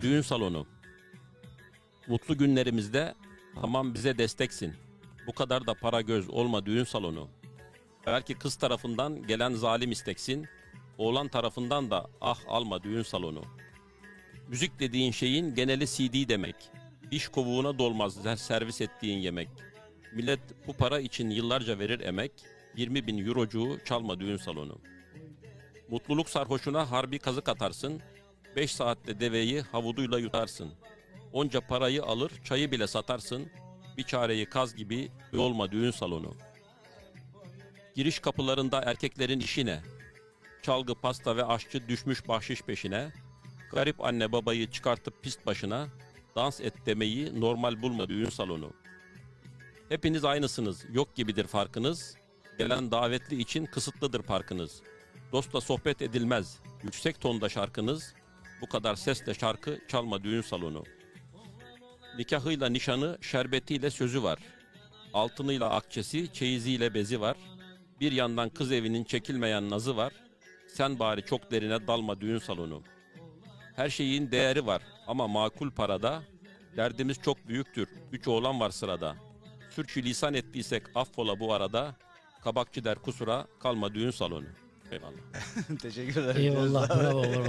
Düğün salonu. Mutlu günlerimizde tamam bize desteksin. Bu kadar da para göz olma düğün salonu. Belki kız tarafından gelen zalim isteksin. Oğlan tarafından da ah alma düğün salonu. Müzik dediğin şeyin geneli CD demek. İş kovuğuna dolmaz ser- servis ettiğin yemek. Millet bu para için yıllarca verir emek. 20 bin eurocuğu çalma düğün salonu. Mutluluk sarhoşuna harbi kazık atarsın. 5 saatte deveyi havuduyla yutarsın. Onca parayı alır çayı bile satarsın. Bir çareyi kaz gibi olma düğün salonu. Giriş kapılarında erkeklerin işi ne? Çalgı, pasta ve aşçı düşmüş bahşiş peşine. Garip anne babayı çıkartıp pist başına. Dans et demeyi normal bulma düğün salonu. Hepiniz aynısınız, yok gibidir farkınız. Gelen davetli için kısıtlıdır parkınız. Dostla sohbet edilmez, yüksek tonda şarkınız. Bu kadar sesle şarkı çalma düğün salonu. Nikahıyla nişanı, şerbetiyle sözü var. Altınıyla akçesi, çeyiziyle bezi var. Bir yandan kız evinin çekilmeyen nazı var. Sen bari çok derine dalma düğün salonu. Her şeyin değeri var ama makul parada. Derdimiz çok büyüktür. Üç oğlan var sırada. Sürçülisan ettiysek affola bu arada. Kabakçı der kusura kalma düğün salonu. Eyvallah. Teşekkür ederim. Eyvallah bravo bravo.